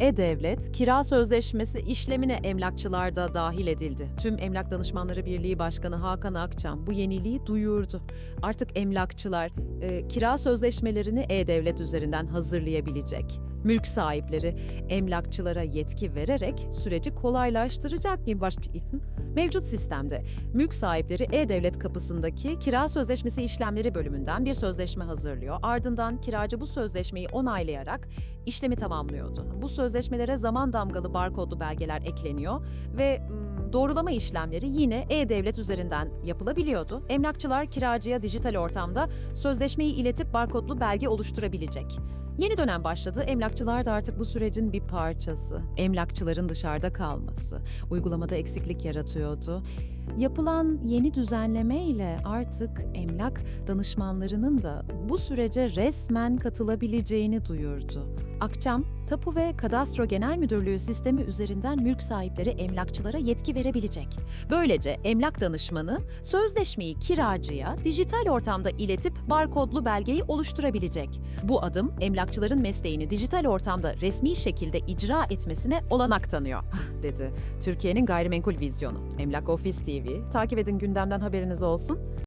E-Devlet, kira sözleşmesi işlemine emlakçılar da dahil edildi. Tüm Emlak Danışmanları Birliği Başkanı Hakan Akçam bu yeniliği duyurdu. Artık emlakçılar e, kira sözleşmelerini E-Devlet üzerinden hazırlayabilecek. Mülk sahipleri emlakçılara yetki vererek süreci kolaylaştıracak bir baş... Mevcut sistemde mülk sahipleri E-Devlet kapısındaki kira sözleşmesi işlemleri bölümünden bir sözleşme hazırlıyor. Ardından kiracı bu sözleşmeyi onaylayarak işlemi tamamlıyordu. Bu sözleşmelere zaman damgalı barkodlu belgeler ekleniyor ve mm, doğrulama işlemleri yine E-Devlet üzerinden yapılabiliyordu. Emlakçılar kiracıya dijital ortamda sözleşmeyi iletip barkodlu belge oluşturabilecek. Yeni dönem başladı. Emlakçılar da artık bu sürecin bir parçası. Emlakçıların dışarıda kalması uygulamada eksiklik yaratıyordu. Yapılan yeni düzenleme ile artık emlak danışmanlarının da bu sürece resmen katılabileceğini duyurdu. Akçam, Tapu ve Kadastro Genel Müdürlüğü sistemi üzerinden mülk sahipleri emlakçılara yetki verebilecek. Böylece emlak danışmanı sözleşmeyi kiracıya dijital ortamda iletip barkodlu belgeyi oluşturabilecek. Bu adım emlakçıların mesleğini dijital ortamda resmi şekilde icra etmesine olanak tanıyor, dedi. Türkiye'nin gayrimenkul vizyonu. Emlak Ofis TV. Takip edin gündemden haberiniz olsun.